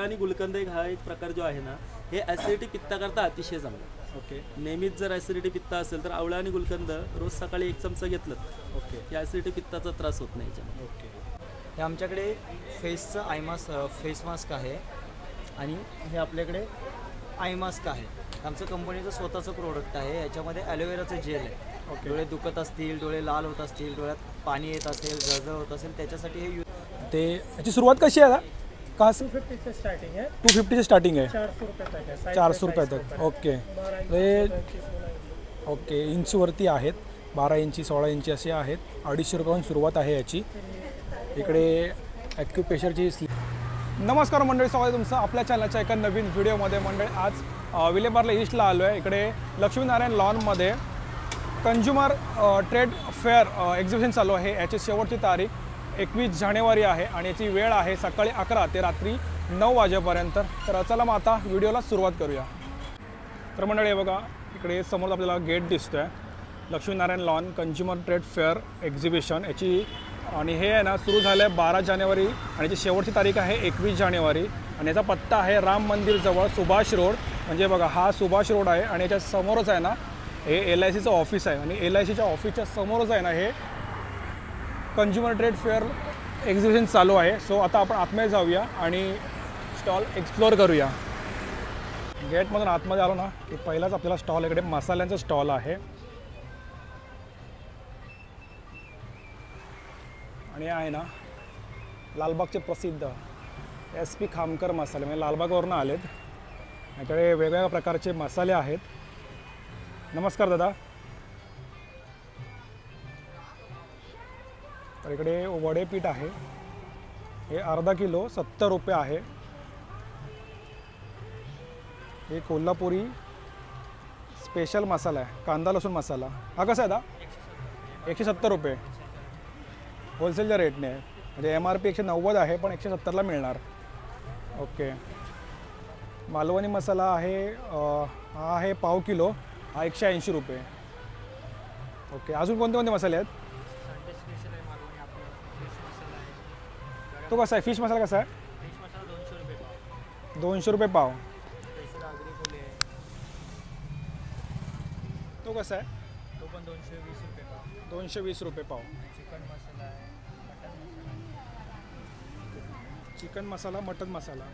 आणि गुलकंद एक हा एक प्रकार जो आहे ना हे ॲसिडिटी पित्ता करता अतिशय चांगलं ओके. नेहमीच जर ॲसिडिटी पित्ता असेल तर आवळा आणि गुलकंद रोज सकाळी एक चमचा घेतलं ओके. की ॲसिडिटी पित्ताचा त्रास होत नाही याच्यामध्ये. ओके. हे आमच्याकडे फेसचं आय मास्क फेस मास्क आहे. आणि हे आपल्याकडे आय मास्क आहे. आमचं कंपनीचं स्वतःचं प्रोडक्ट आहे. याच्यामध्ये ॲलोवेराचं जेल आहे. ओके. डोळे दुखत असतील डोळे लाल होत असतील डोळ्यात पाणी येत असेल जळजळ होत असेल त्याच्यासाठी हे यूज ते याची सुरुवात कशी आहे आता? का टू फिफ्टी से स्टार्टिंग है। टू फिफ्टीची स्टार्टिंग आहे चार सौ रुपये तक है रुपये ओके। ते. ओके इंचवरती आहेत. बारा इंची सोळा इंची असे आहेत. अडीचशे रुपयापासून सुरुवात आहे याची. इकडे ॲक्युपेशरची स्ली नमस्कार मंडळी स्वागत तुमचं आपल्या चॅनलच्या एका नवीन व्हिडिओमध्ये मंडळी आज अ, विलेपार्ला ईस्टला आलो आहे इकडे लक्ष्मीनारायण लॉनमध्ये कंझ्युमर ट्रेड फेअर एक्झिबिशन चालू आहे. याची शेवटची तारीख. एकवीस जानेवारी आहे आणि याची वेळ आहे सकाळी अकरा ते रात्री नऊ वाजेपर्यंत. तर चला मग आता व्हिडिओला सुरुवात करूया. तर मंडळी हे बघा इकडे समोर आपल्याला गेट दिसतो आहे Laxminarayan lawn consumer trade fair exhibition. याची आणि हे आहे ना सुरू झालं आहे बारा जानेवारी आणि याची शेवटची तारीख आहे एकवीस जानेवारी. आणि याचा पत्ता आहे राम मंदिरजवळ सुभाष रोड. म्हणजे बघा हा सुभाष रोड आहे आणि याच्या समोरच आहे ना हे एल आय सीचं ऑफिस आहे. आणि एल आय सीच्या ऑफिसच्या समोरच आहे ना हे कंझ्युमर ट्रेड फेअर एक्झिबिशन चालू आहे. सो आता आपण आतमध्ये जाऊया आणि स्टॉल एक्सप्लोअर करूया. गेटमधून आतमध्ये आलो ना की पहिलाच आपल्याला स्टॉल इकडे मसाल्यांचा स्टॉल आहे. आणि आहे ना लालबागचे प्रसिद्ध एस पी खामकर मसाले. म्हणजे लालबागवरून आलेत. याकडे वेगवेगळ्या प्रकारचे मसाले आहेत. नमस्कार दादा. तर इकडे वडेपीठ आहे. हे अर्धा किलो सत्तर रुपये आहे. हे कोल्हापुरी स्पेशल मसाला आहे. कांदा लसूण मसाला. हा कसा आहे दा? एकशे सत्तर रुपये. होलसेलच्या रेटने आहे. म्हणजे एम आर पी एकशे नव्वद आहे पण एकशे सत्तरला मिळणार. ओके मालवणी मसाला आहे हा आहे पाव किलो. हा एकशे ऐंशी रुपये. ओके अजून कोणते कोणते मसाले आहेत? तो कसा आहे? फिश मसाला कसा आहे? दोनशे रुपये पाव. तो कसा आहे? तो पण दोनशे वीस रुपये पाव. दोनशे वीस रुपये पाव chicken masala mutton masala. Chicken masala mutton masala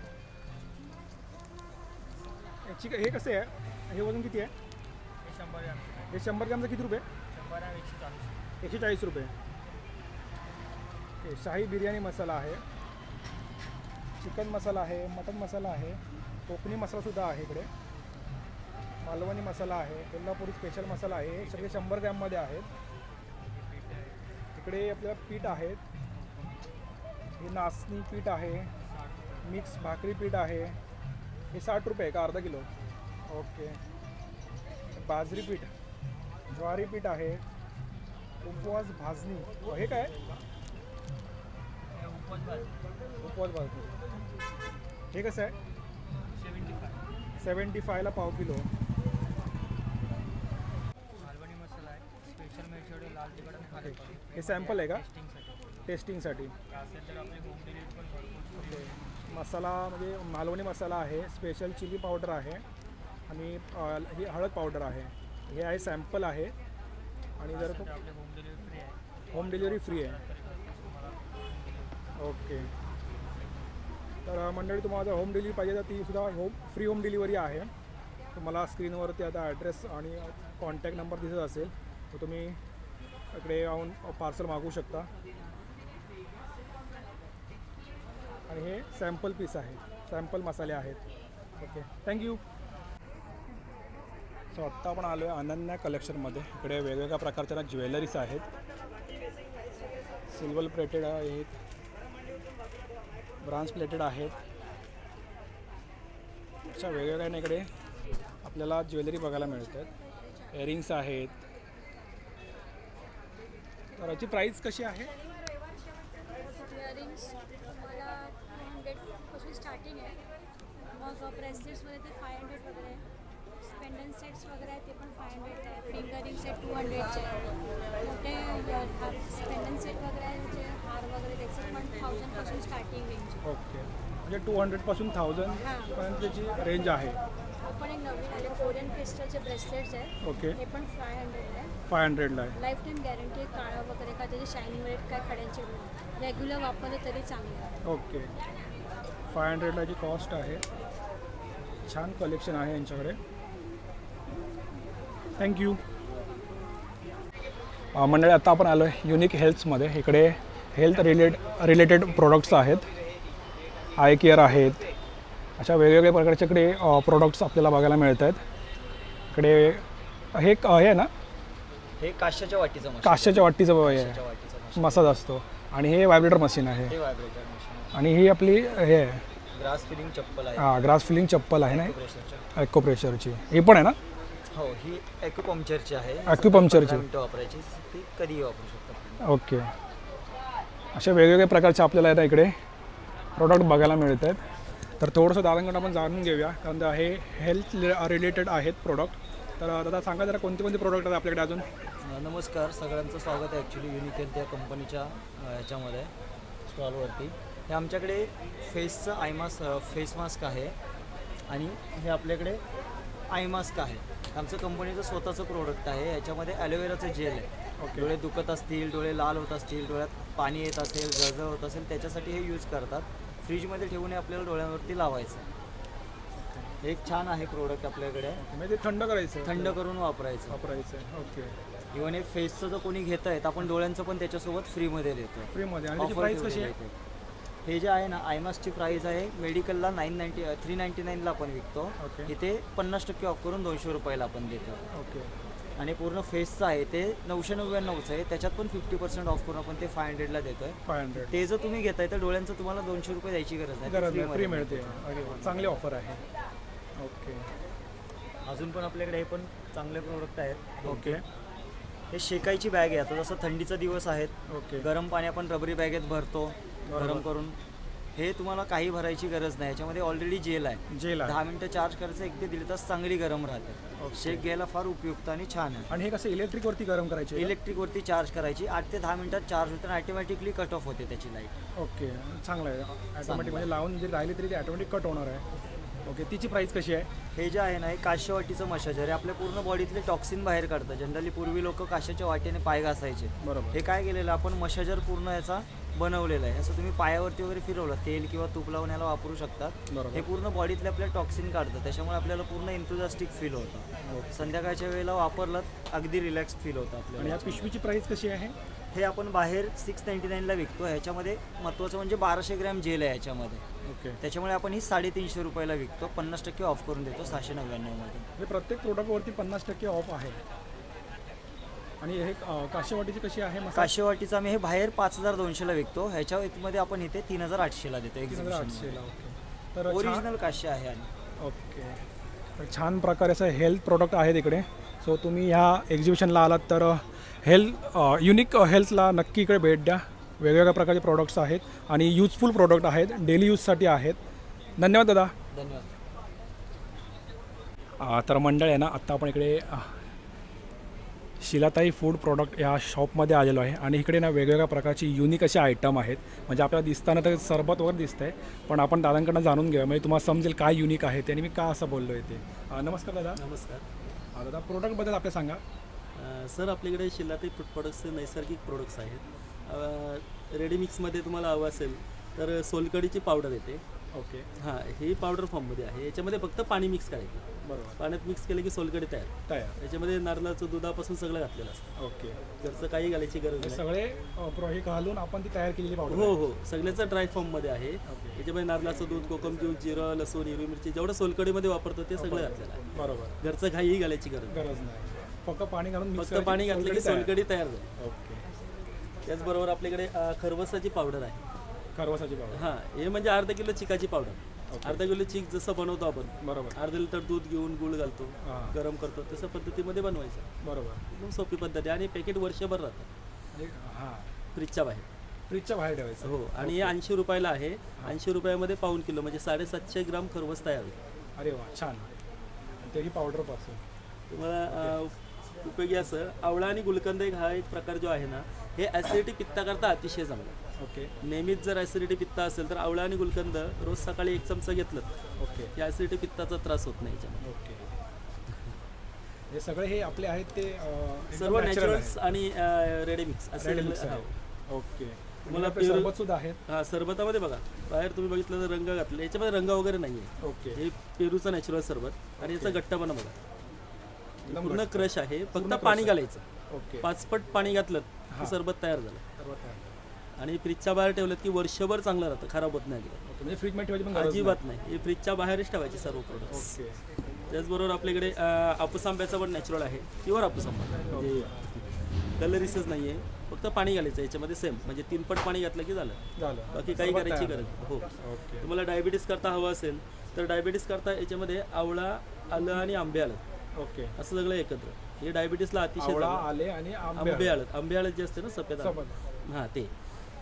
chicken हे कसे आहे? हे वजन किती आहे? हे शंभर ग्रामचे हे शंभर ग्रामचं किती रुपये? शंभर एकशे चाळीस एकशे चाळीस रुपये. ओके शाही बिर्याणी मसाला आहे. चिकन मसाला आहे मटन मसाला आहे कोकणी मसालासुद्धा आहे इकडे. मालवणी मसाला आहे कोल्हापुरी स्पेशल मसाला आहे हे सगळे शंभर ग्रॅममध्ये आहेत. इकडे आपल्याला पीठ आहेत. हे नाचणी पीठ आहे मिक्स भाकरी पीठ आहे. हे साठ रुपये का अर्धा किलो? ओके. बाजरी पीठ ज्वारी पीठ आहे. उपवास भाजणी. हे काय? उपवास भाजी उपवास भाजणी हे कसं आहे? Seventy five. सेवन्टी फायला पाव किलो. मालवणी मसाला आहे. स्पेशल मिरची लाल तिखट. हे सॅम्पल आहे का? टेस्टिंगसाठी मसाला म्हणजे मालवणी मसाला आहे स्पेशल चिली पावडर आहे आणि ही हळद पावडर आहे. हे आहे सॅम्पल आहे. आणि जर होम डिलिव्हरी फ्री आहे. होम डिलिव्हरी फ्री आहे. ओके. तर मंडळी तुम्हाला जर होम डिलिव्हरी पाहिजे तर ती सुद्धा होम फ्री होम डिलिव्हरी आहे. तुम्हाला स्क्रीनवरती आता ॲड्रेस आणि कॉन्टॅक्ट नंबर दिसत असेल तर तुम्ही इकडे येऊन पार्सल मागवू शकता. आणि हे सॅम्पल पीस आहे. सॅम्पल मसाले आहेत. ओके. थँक्यू सो आत्ता आपण आलो आहे अनन्या कलेक्शनमध्ये इकडे वेगवेगळ्या प्रकारच्या ज्वेलरीज आहेत. सिल्वर प्लेटेड आहेत. ब्रांच प्लेटेड आहेत. अशा वेगवेगळ्या इकडे आपल्याला ज्वेलरी बघायला मिळतात. इयरिंग्स आहेत. तर याची प्राईस कशी आहे? इयरिंग्स तुम्हाला टू हंड्रेडपासून स्टार्टिंग आहे. मग ब्रेसलेट्समध्ये ते फाय हंड्रेड वगैरे पेंडन सेट्स वगैरे आहेत ते पण फाय हंड्रेड आहे. फिंगरिंग सेट टू हंड्रेडचे आहे. मोठे पेंडन सेट वगैरे आहे जे वगैरे त्याचे पण स्टार्टिंग रेंज ओके. म्हणजे टू हंड्रेडपासून थाउजंड हां. पर्यंत त्याची रेंज आहे. आपण एक नवीन आले कोरियन क्रिस्टलचे ब्रेसलेट्स आहेत. ओके. हे पण फाय हंड्रेड आहे. फाय हंड्रेडला आहे. लाईफ टाईम गॅरंटी आहे काळा वगैरे काय त्याची शायनिंग वगैरे काय खड्यांचे रेग्युलर वापरलं तरी चांगले आहे. ओके. फाय हंड्रेडला याची कॉस्ट आहे छान कलेक्शन आहे यांच्याकडे. थँक्यू मंडळी आता आपण आलो आहे युनिक हेल्थमध्ये इकडे हेल्थ रिलेट रिलेटेड प्रोडक्ट्स आहेत. आय केअर आहेत. अशा वेगवेगळ्या प्रकारचे इकडे प्रोडक्ट्स आपल्याला बघायला मिळत आहेत इकडे हे हे आहे ना? हे काश्याच्या वाटीचं काश्याच्या वाटीचं हे. मशीन मसाज असतो. आणि हे व्हायब्रेटर मशीन आहे. हे आणि ही आपली हे. आहे ग्रास फिलिंग चप्पल आहे. हा ग्रास फिलिंग चप्पल आहे ना? ॲक्को प्रेशरची ही पण आहे ना? हो ही ॲक्युपंक्चरची आहे. Acupuncture ची. पंधरा मिनिटं वापरायची. ती कधीही वापरू शकतो ओके अशा वेगवेगळ्या प्रकारचे आपल्याला आता इकडे प्रोडक्ट बघायला मिळत आहेत तर थोडंसं दादांकडून आपण जाणून घेऊया कारण हे हेल्थ रिलेटेड uh, आहेत प्रोडक्ट तर uh, दादा सांगा जरा कोणते कोणते प्रोडक्ट आहेत आपल्याकडे अजून? नमस्कार सगळ्यांचं स्वागत आहे ॲक्च्युली युनिक हेल्थ या कंपनीच्या याच्यामध्ये ह्याच्यामध्ये स्टॉलवरती हे आमच्याकडे फेसचं आय मास्क फेस मास्क आहे. आणि हे आपल्याकडे आय मास्क आहे. आमचं कंपनीचं स्वतःचं प्रोडक्ट आहे. याच्यामध्ये ॲलोवेराचं जेल आहे. डोळे दुखत असतील डोळे लाल होत असतील डोळ्यात पाणी येत असेल जळजळ होत असेल त्याच्यासाठी हे यूज करतात. फ्रीजमध्ये ठेवून हे आपल्याला डोळ्यांवरती लावायचं आहे. एक छान आहे प्रोडक्ट आपल्याकडे. म्हणजे ते थंड करायचं थंड करून वापरायचं. वापरायचं आहे. ओके इव्हन हे फेसचं जर कोणी घेत आहेत आपण डोळ्यांचं पण त्याच्यासोबत फ्रीमध्ये देतो फ्रीमध्ये आणि त्याची कशी आहे. हे जे आहे ना आयमासची प्राईस आहे. मेडिकलला नाईन नाईन्टी थ्री नाईन्टी नाईनला आपण विकतो. ओके. इथे पन्नास टक्के ऑफ करून दोनशे रुपयाला आपण देतो. ओके आणि पूर्ण फेसचं आहे ते नऊशे नव्याण्णवचं आहे. त्याच्यात पण फिफ्टी पर्सेंट ऑफ करून आपण ते फाय हंड्रेडला देतोय. फाय हंड्रेड ते जर तुम्ही घेताय तर डोळ्यांचं तुम्हाला दोनशे रुपये द्यायची गरज नाही. गरज नाही. फ्री फ्रीमध्ये मिळते. अरे वा, चांगली ऑफर आहे. ओके अजून पण आपल्याकडे हे पण चांगले प्रोडक्ट आहेत. ओके हे शेकायची बॅग आहे. आता जसं थंडीचा दिवस आहेत ओके गरम पाणी आपण रबरी बॅगेत भरतो. गरम करून. हे तुम्हाला काही भरायची गरज नाही. याच्यामध्ये ऑलरेडी जेल आहे. जेल आहे. दहा मिनटं चार्ज करायचं एक ते दीड तास चांगली गरम राहते. शेक घ्यायला फार उपयुक्त आणि छान आहे. आणि हे कसं इलेक्ट्रिकवरती गरम करायचे इलेक्ट्रिकवरती चार्ज करायची. आठ ते दहा मिनिटात चार्ज होते आणि ऑटोमॅटिकली कट ऑफ होते त्याची लाइट ओके. चांगलं आहे. ॲटोमॅटिक म्हणजे लावून जरी राहिली तरी ते ॲटोमॅटिक कट होणार आहे. ओके तिची प्राईस कशी आहे? हे जे आहे ना हे काश्य वाटीचं मशाजर आहे. आपल्या पूर्ण बॉडीतले टॉक्सिन बाहेर काढतं. जनरली पूर्वी लोक काश्याच्या वाटेने पाय घासायचे. बरोबर. हे काय केलेलं आपण मशाजर पूर्ण याचा बनवलेला आहे. असं तुम्ही पायावरती वगैरे फिरवलं तेल किंवा तूप लावून याला वापरू शकतात. बरोबर. हे पूर्ण बॉडीतले आपल्या टॉक्सिन काढतं. त्याच्यामुळे आपल्याला पूर्ण एन्थुजास्टिक फील होतं. संध्याकाळच्या वेळेला वापरलं अगदी रिलॅक्स फील होतं आणि आपल्याला या पिशवीची प्राईस कशी आहे? हे आपण बाहेर सिक्स नाईन्टी नाईनला विकतो ह्याच्यामध्ये महत्त्वाचं म्हणजे बाराशे ग्रॅम जेल आहे याच्यामध्ये. ओके. त्याच्यामुळे आपण ही साडेतीनशे रुपयाला विकतो. पन्नास टक्के ऑफ करून देतो सहाशे नव्याण्णवमध्ये. म्हणजे प्रत्येक प्रोडक्टवरती पन्नास टक्के ऑफ आहे. आणि हे काशीवाटीची कशी आहे काशेवाटीचं आम्ही हे बाहेर पाच हजार दोनशेला विकतो. ह्याच्या मध्ये आपण इथे तीन हजार आठशेला देतो एक्झिबिशन तर ओरिजिनल काश्य आहे आणि. ओके. तर छान प्रकारे असं हेल्थ प्रोडक्ट आहेत इकडे. सो तुम्ही ह्या एक्झिबिशनला आलात तर हेल्थ युनिक हेल्थला नक्की इकडे भेट द्या. वेगवेगळ्या प्रकारचे प्रोडक्ट्स आहेत आणि यूजफुल प्रोडक्ट आहेत. डेली यूजसाठी आहेत. धन्यवाद दादा. धन्यवाद. तर मंडळ आहे ना आत्ता आपण इकडे शिलाताई फूड प्रोडक्ट या शॉपमध्ये आलेलो आहे. आणि इकडे ना वेगवेगळ्या प्रकारची युनिक असे आयटम आहेत. म्हणजे आपल्याला दिसताना तर सरबत वगैरे दिसतं आहे पण आपण दादांकडनं जाणून घेऊया. म्हणजे तुम्हाला समजेल काय युनिक आहे ते आणि मी का असं बोललो आहे ते नमस्कार दादा. नमस्कार. दादा प्रोडक्टबद्दल आपल्या सांगा. सर आपल्याकडे शिल्लाते फूड प्रोडक्ट्सचे नैसर्गिक प्रोडक्ट्स आहेत. रेडी मिक्समध्ये तुम्हाला हवं असेल तर सोलकडीची पावडर येते. ओके. हां ही पावडर फॉर्ममध्ये आहे. याच्यामध्ये फक्त पाणी मिक्स करायचं. बरोबर. पाण्यात मिक्स केलं की सोलकडी तयार. तयार. याच्यामध्ये नारळाचं दुधापासून सगळं घातलेलं असतं. ओके. घरचं काही घालायची गरज नाही. सगळे हे घालून आपण ती तयार केलेली पावडर हो हो. सगळ्याचं ड्राय फॉर्ममध्ये आहे. याच्यामध्ये नारळाचं दूध कोकम ज्यूस जिरं लसूण हिरवी मिरची जेवढं सोलकडीमध्ये वापरतो ते सगळं घातलेलं आहे. बरोबर. घरचं काहीही घालायची गरज गरज नाही. फक्त पाणी घालून फक्त पाणी घातलं की. सोलकडी तयार. झाली. ओके. त्याचबरोबर आपल्याकडे खरवसाची पावडर आहे. खरवसाची पावडर. हां हे म्हणजे अर्धा किलो चिकाची पावडर. अर्धा किलो चिक जसं बनवतो आपण बरोबर. अर्धा लिटर दूध घेऊन गुळ घालतो हां. गरम करतो तसं पद्धतीमध्ये बनवायचं. बरोबर. एकदम सोपी पद्धत आहे आणि पॅकेट वर्षभर राहतं. आणि हां. फ्रीजच्या बाहेर. फ्रीजच्या बाहेर ठेवायचं. हो आणि हे ऐंशी रुपयाला आहे. ऐंशी रुपयामध्ये पाऊन किलो म्हणजे साडेसातशे ग्राम खरवस तयार होईल. अरे वा छान. तेही पावडरपासून तुम्हाला अ, उपयोगी असं आवळा आणि गुलकंद एक हा एक प्रकार जो आहे ना हे ॲसिडिटी पित्ताकरता अतिशय चांगला. ओके नेहमीच जर ॲसिडिटी पित्त असेल तर आवळा आणि गुलकंद रोज सकाळी एक चमचा घेतलं ओके की ॲसिडिटी पित्ताचा त्रास होत नाही याच्यामध्ये. ओके हे सगळे हे आपले आहेत ते अं, एकदम सर्व natural नॅचरल्स आणि Ready mix हो. आहे. ओके तुम्हाला मला pure- सरबत सुद्धा आहेत. हा सरबतामध्ये बघा. बाहेर तुम्ही बघितलं तर रंग घातले. याच्यामध्ये रंग वगैरे नाही आहे ओके हे पेरूचा नॅचरल सरबत आणि याचा गट्टापणा बघा. एकदम पूर्ण क्रश आहे. फक्त पाणी घालायचं. ओके पाचपट पाणी घातलं की सरबत तयार झालं. सरबत आहे. आणि फ्रीजच्या बाहेर ठेवलं की वर्षभर चांगलं राहतं खराब होत नाही अजिबात. म्हणजे ठेवायची पण गरज नाही. अजिबात नाही. हे फ्रीजच्या बाहेरच ठेवायचे सर्व प्रोडक्ट्स ओके. त्याचबरोबर आपल्याकडे अं, हापूस आंब्याचा पण नॅचरल आहे. प्युअर हापूस आंबा. म्हणजे कलरिसच नाही आहे फक्त पाणी घालायचं याच्यामध्ये सेम म्हणजे तीन पट पाणी घातलं की झालं. झालं. बाकी काही करायची तयार. गरज नाही. हो. ओके. तुम्हाला डायबिटीस करता हवं असेल तर डायबिटीस करता याच्यामध्ये आवळा आलं आणि आंबे आलं. ओके. असं सगळं एकत्र. हे डायबिटीसला अतिशय आवळा चांगलं. आले आणि आंबे आंबे हळद आंबे हळद जे असते ना सफेद. सोबत हां ते.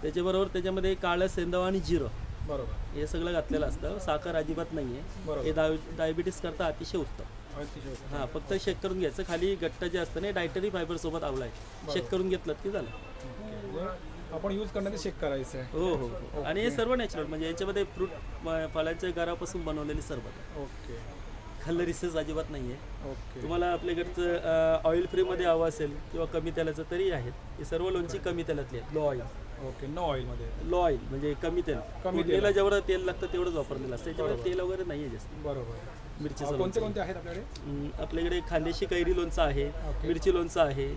त्याच्याबरोबर त्याच्यामध्ये काळं सेंदव आणि जिरं. बरोबर. हे सगळं घातलेलं असतं. साखर अजिबात नाही आहे बरोबर. हे डाय डायबिटीस करता अतिशय उत्तम. अतिशय उत्तम. हां फक्त शेक करून घ्यायचं. खाली गट्ट जे असतं ना डायटरी फायबर सोबत आवळा आहे. शेक करून घेतलं की झालं. म्हणजे आपण यूज करण्याचं चेक करायचं आहे. हो हो हो. आणि हे सर्व नॅचरल म्हणजे याच्यामध्ये फ्रूट फळांच्या घरापासून बनवलेली सरबत आहे. ओके. खाल्लं रिसेस अजिबात नाही आहे ओके. तुम्हाला आपल्याकडचं ऑइल फ्रीमध्ये हवं असेल किंवा कमी तेलाचं तरी आहेत. हे सर्व लोणची कमी तेलातली आहेत. लो ऑइल ओके नो ऑइलमध्ये लो ऑइल म्हणजे कमी तेल. कमी तेल. जेवढं तेल लागतं तेवढंच वापरलेलं असतं. त्याच्यामध्ये तेल वगैरे नाही आहे जास्त. बरोबर. लोणचं कोणते कोणते आहेत आपल्याकडे? आपल्याकडे खांदेशी कैरी लोणचं आहे. मिरची लोणचं आहे.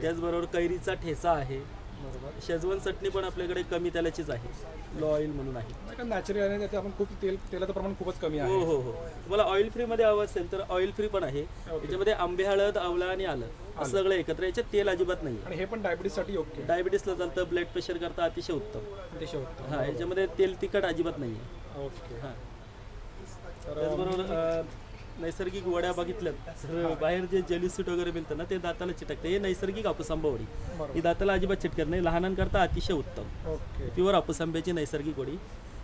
त्याचबरोबर कैरीचा ठेचा आहे. बरोबर. शेजवान चटणी पण आपल्याकडे कमी तेलाचीच आहे. लो ऑइल म्हणून आहे. नॅचरल आहे त्यात आपण खूप तेल तेलाचं प्रमाण खूपच कमी हो आहे. हो हो तुम्हाला ऑइल फ्री मध्ये हवं असेल तर ऑइल फ्री पण आहे. याच्यामध्ये आंबे हळद आवळा आणि आलं. असं सगळं एकत्र याच्यात तेल अजिबात नाही आणि हे पण डायबिटीजसाठी योग्य डायबिटीसला चालतं. ब्लड प्रेशर करता. अतिशय उत्तम. अतिशय उत्तम. हा याच्यामध्ये तेल तिखट अजिबात नाही आहे ओके. हा. त्याचबरोबर नैसर्गिक वड्या बघितल्यात. तर बाहेर जे जेलीसूट वगैरे मिळतं ना ते दाताला चिटकते. हे नैसर्गिक हापूस वडी. ही दाताला अजिबात चिटकत नाही. लहानांकरता अतिशय उत्तम. प्युअर हापूस आंब्याची नैसर्गिक वडी.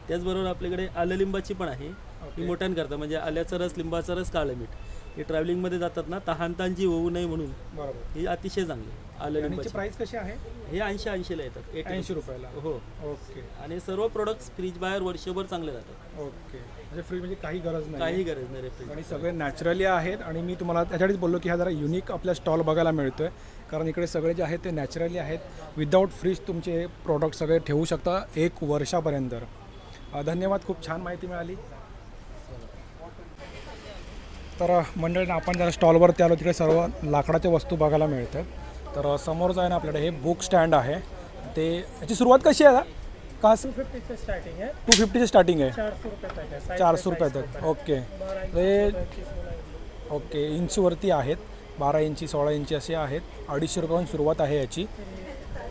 त्याचबरोबर आपल्याकडे आलं लिंबाची पण आहे. ही मोठ्यांकरता म्हणजे आल्याचा रस लिंबाचा रस काळं मीठ. हे ट्रॅव्हलिंगमध्ये जातात ना तहान तांजी होऊ नये म्हणून बरोबर. ही अतिशय चांगली आलं आणि लिंबाची प्राइस कशी आहे? हे ऐंशी ऐंशीला येतात 80 ऐंशी रुपयाला. हो. ओके. आणि सर्व प्रोडक्ट्स फ्रीज बाहेर वर्षभर चांगले जातात. ओके. म्हणजे फ्री म्हणजे काही गरज नाही. काही गरज नाही रेफ्रिज आणि सगळे नॅचरली आहेत आणि मी तुम्हाला त्याच्यासाठीच बोललो की हा जरा युनिक आपल्या स्टॉल बघायला मिळतो आहे कारण इकडे सगळे जे आहेत ते नॅचरली आहेत. विदाऊट फ्रीज तुमचे प्रोडक्ट सगळे ठेवू शकता एक वर्षापर्यंत. अ, धन्यवाद. खूप छान माहिती मिळाली. तर मंडळीनं आपण जरा स्टॉलवरती आलो तिकडे सर्व लाकडाच्या वस्तू बघायला मिळतात. तर समोरच आहे ना आपल्याकडे हे बुक स्टँड आहे. ते याची सुरुवात कशी आहे? का टू फिफ्टी से स्टार्टिंग है टू फिफ्टीचे स्टार्टिंग आहे. चारशे रुपये तक ओके. ते ओके इंचवरती आहेत. बारा इंची सोळा इंची असे आहेत. अडीचशे रुपयापासून सुरुवात आहे याची.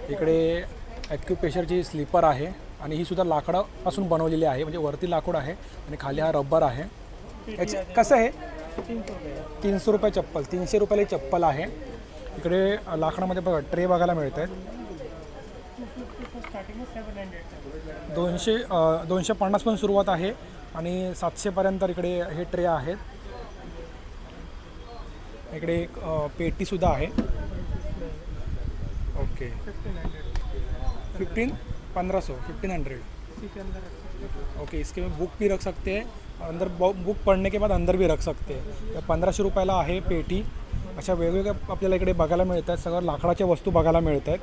इकडे ॲक्युपेशरची स्लीपर आहे आणि ही सुद्धा लाकडापासून बनवलेली आहे. म्हणजे वरती लाकूड आहे आणि खाली हा रबर आहे. याची कसं आहे? तीनशे रुपये चप्पल तीनशे रुपयाला ही चप्पल आहे. इकडे लाकडामध्ये बघा ट्रे बघायला मिळत आहेत दोनशे दोनशे पन्नासपासून सुरुवात आहे आणि सातशेपर्यंत इकडे हे ट्रे आहेत. इकडे एक पेटीसुद्धा आहे. ओके. फिफ्टीन पंद्रह सौ फिफ्टीन हंड्रेड ओके इसके में बुक भी रख सकते हैं अंदर बुक पढ़ने के बाद अंदर भी रख सकते हैं। पंधराशे रुपयाला आहे पेटी। अशा वेगवेगळ्या आपल्याला इकडे बघायला मिळत आहेत सगळं लाकडाच्या वस्तू बघायला मिळत आहेत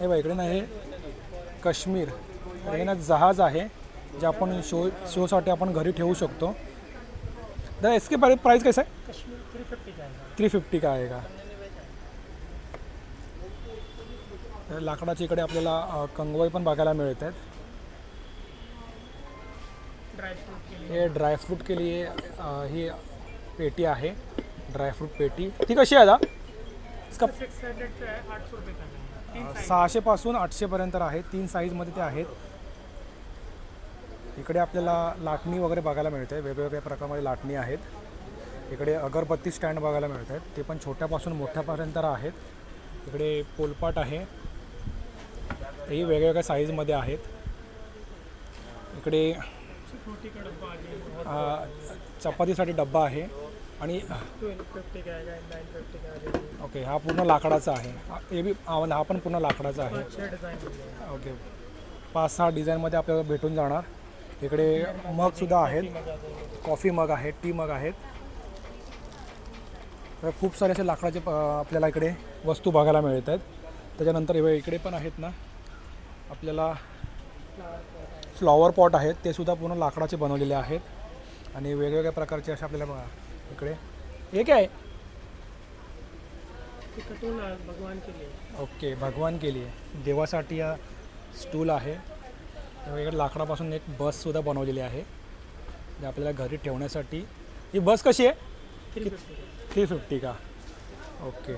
हे बघा इकडे ना हे काश्मीर. हे ना जहाज आहे जे आपण शो शोसाठी आपण घरी ठेवू शकतो. दादा इसके प्राइस कैसा है? कश्मीर थ्री फिफ्टी का है थ्री फिफ्टी का आहे का तर लाकडाच्या इकडे आपल्याला कंगवाई पण बघायला मिळत आहेत. ड्राई फ्रूट के लिए हे ड्रायफ्रूट के लिए अ, ही पेटी आहे. ड्रायफ्रूट पेटी. ती कशी आहे आता सहाशेपासून आठशेपर्यंत आहे. तीन साईजमध्ये ते आहेत. इकडे आपल्याला लाटणी वगैरे बघायला मिळते. वेगवेगळ्या प्रकारमध्ये लाटणी आहेत. इकडे अगरबत्ती स्टँड बघायला मिळत आहेत. ते पण छोट्यापासून मोठ्यापर्यंत आहेत. इकडे पोलपाट आहे. हे वेगवेगळ्या साईजमध्ये आहेत. इकडे चपातीसाठी डब्बा आहे आणि ओके हा पूर्ण लाकडाचा आहे. हा- हे बी हा पण पूर्ण लाकडाचा आहे. ओके पाच सहा डिझाईनमध्ये आपल्याला भेटून जाणार. इकडे मगसुद्धा आहेत. कॉफी मग आहेत टी मग आहेत. तर खूप सारे असे लाकडाचे आपल्याला इकडे वस्तू बघायला मिळत आहेत त्याच्यानंतर इकडे पण आहेत ना. आपल्याला फ्लॉवर पॉट आहेत ते सुद्धा पूर्ण लाकडाचे बनवलेले आहेत. आणि वेगवेगळ्या प्रकारचे असे आपल्याला बघा इकडे. हे काय? आहे? भगवान के लिए ओके भगवान केली आहे. देवासाठी हा स्टूल आहे. इकडे लाकडापासून एक बससुद्धा बनवलेली आहे. जे आपल्याला घरी ठेवण्यासाठी. ही बस कशी आहे? थ्री फिफ्टी का थ्री फिफ्टी का? ओके.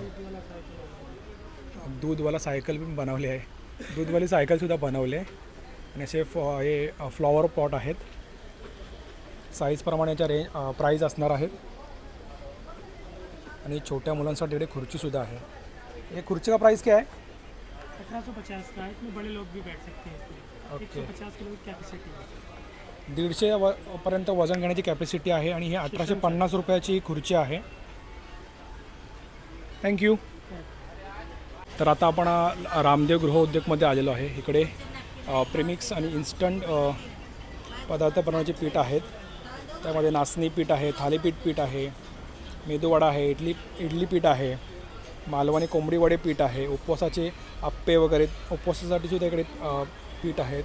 दूधवाला सायकल पण बनवली आहे. दूधवाली सायकलसुद्धा बनवली. आहे आणि असे फ हे फ्लॉवर पॉट आहेत. साईजप्रमाणे याच्या रेंज प्राईज असणार आहेत. आणि छोट्या मुलांसाठी इकडे खुर्चीसुद्धा आहे. हे खुर्ची का प्राईस क्या है अठारह सौ पचास का? है इसमें बड़े लोग भी बैठ सकते हैं इसमें एक ओके दीडशे व पर्यंत वजन घेण्याची कॅपॅसिटी आहे आणि ही अठराशे पन्नास रुपयाची खुर्ची आहे. थँक्यू तर आता आपण रामदेव गृहउद्योगमध्ये आलेलो आहे. इकडे प्रेमिक्स आणि इन्स्टंट पदार्थ बनवण्याचे पीठ आहेत. त्यामध्ये नाचणी पीठ आहे थालीपीठ पीठ आहे मेदूवडा आहे इडली इडली पीठ आहे मालवणी कोंबडी वडे पीठ आहे उपवासाचे आप्पे वगैरे उपवासासाठी सुद्धा इकडे पीठ आहेत.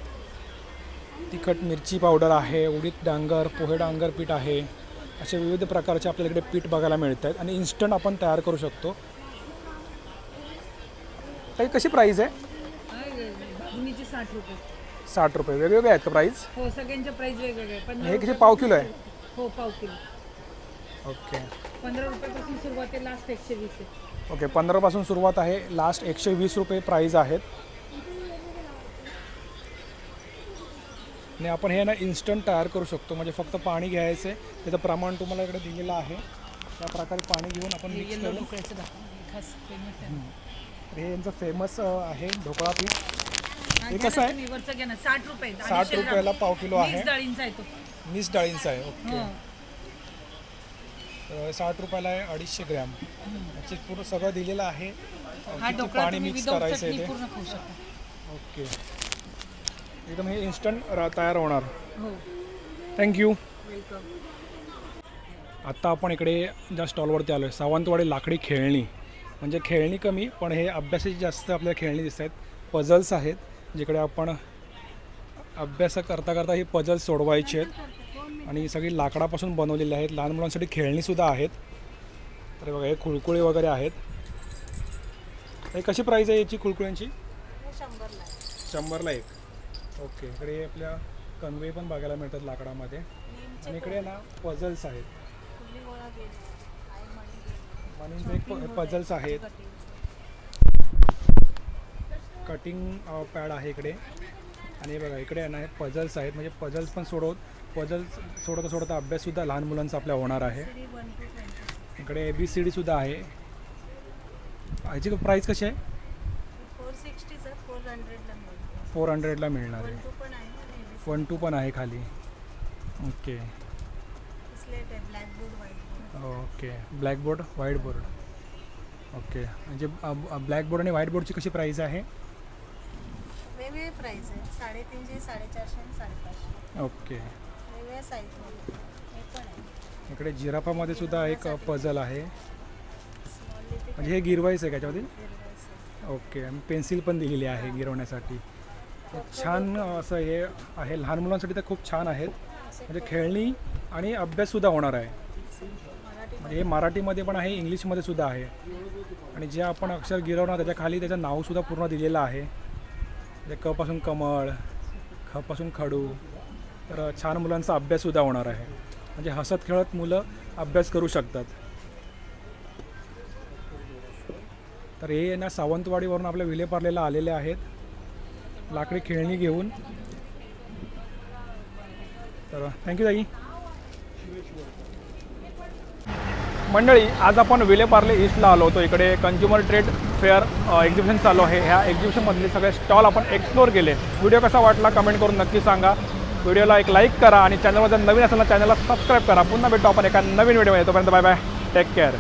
तिखट मिरची पावडर आहे उडीद डांगर पोहे डांगर पीठ आहे. असे विविध प्रकारचे आपल्याला इकडे पीठ बघायला मिळत आहेत आणि इन्स्टंट आपण तयार करू शकतो. काही कशी प्राईज आहे? भाजणीचे साठ रुपये. साठ रुपये. वेगवेगळे आहेत का प्राईज हो सगळ्यांचे प्राइस वेगवेगळे पंधरा हे किती रुपये- पाव किलो आहे? हो पाव किलो. ओके. पंधरा रुपयापासून सुरुवात आहे लास्ट एकशे वीस आहे. ओके पंधरापासून सुरुवात आहे लास्ट एकशे वीस रुपये प्राईज आहेत. आणि आपण हे ना इन्स्टंट तयार करू शकतो. म्हणजे फक्त पाणी घ्यायचं. आहे त्याचं प्रमाण तुम्हाला इकडे दिलेलं आहे. त्या प्रकारे पाणी घेऊन आपण मिक्स येल्लो करून ढोकळ्याचं दाखव खास फेमस आहे. तर हे यांचं फेमस आहे ढोकळा पीठ. हा, हे कसं आहे? साठ रुपये साठ. रुपयाला पाव किलो आहे. वीस डाळींचा आहे तो. वीस डाळींचा आहे ओके. हो. साठ रुपयाला आहे अडीचशे ग्रॅम. याचे पूर्ण सगळं दिलेलं आहे. हा किती ढोकळा पाणी तुम्ही मिक्स करायचं आहे चटणी ते? पूर्ण खाऊ शकता. ओके. एकदम हे इन्स्टंट तयार होणार. हो. थँक्यू वेलकम आत्ता आपण इकडे ज्या स्टॉलवरती आलो आहे सावंतवाडी लाकडी खेळणी. म्हणजे खेळणी कमी पण हे अभ्यासाची जास्त आपल्याला खेळणी दिसत आहेत. पझल्स आहेत जिकडे आपण अभ्यास करता करता ही पझल्स सोडवायची आहेत. आणि ही सगळी लाकडापासून बनवलेली आहेत. लहान मुलांसाठी खेळणीसुद्धा आहेत. तर बघा हे कुळकुळे वगैरे आहेत. हे कशी प्राईज आहे याची कुळकुळ्यांची? शंभरला एक. ओके इकडे आपल्या कन्वे पण बघायला मिळतात लाकडामध्ये. आणि इकडे ना पझल्स आहेत. मनींचे एक पझल्स आहेत. कटिंग पॅड आहे इकडे. आणि हे बघा इकडे आहे ना पझल्स आहेत. म्हणजे पझल्स पण सोडवत पझल्स सोडता सोडता अभ्याससुद्धा लहान मुलांचा आपल्या होणार आहे. इकडे ए बी सी डीसुद्धा आहे. ह्याची प्राईस कशी आहे? फोर सिक्स्टी सर फोर हंड्रेडला मिळतो फोर हंड्रेडला मिळणार आहे. वन टू पण आहे खाली. ओके स्लेट आहे blackboard white okay. Blackboard white board okay. म्हणजे ब्लॅकबोर्ड आणि व्हाईट बोर्डची कशी प्राईस आहे? वेगवेगळे प्राईस आहेत साडेतीनशे साडेचारशे आणि साडेपाचशे. ओके. वेगवेगळ्या साईजमध्ये हे पण आहे. इकडे जिराफामध्ये सुद्धा एक पझल आहे. म्हणजे हे गिरवायचं आहे का याच्यामध्ये? गिरवायचं ओके. आणि पेन्सिल पण दिलेली आहे गिरवण्यासाठी. छान असं हे आहे. लहान मुलांसाठी तर खूप छान आहेत. म्हणजे खेळणी आणि अभ्याससुद्धा होणार आहे. म्हणजे हे मराठीमध्ये पण आहे इंग्लिशमध्ये सुद्धा आहे. आणि जे आपण अक्षर गिरवणार त्याच्याखाली त्याचं नावसुद्धा पूर्ण दिलेलं आहे. म्हणजे कपासून कमळ खपासून खडू तर छान मुलांचा अभ्याससुद्धा होणार आहे. म्हणजे हसत खेळत मुलं अभ्यास करू शकतात. तर हे ना सावंतवाडीवरून आपल्या विलेपार्लेला आलेले आहेत. लाकडी खेळणी घेऊन. तर थँक्यू ताई. मंडळी आज आपण विलेपार्ले ईस्टला आलो होतो. इकडे कन्झ्युमर ट्रेड फेअर एक्झिबिशन चालू आहे. ह्या एक्झिबिशनमधले सगळे स्टॉल आपण एक्सप्लोर केले. व्हिडिओ कसा वाटला कमेंट करून नक्की सांगा. व्हिडिओला एक लाईक करा आणि चॅनलवर जर नवीन असेल ना चॅनलला सबस्क्राईब करा. पुन्हा भेटू आपण एका नवीन व्हिडिओमध्ये तोपर्यंत बाय बाय टेक केअर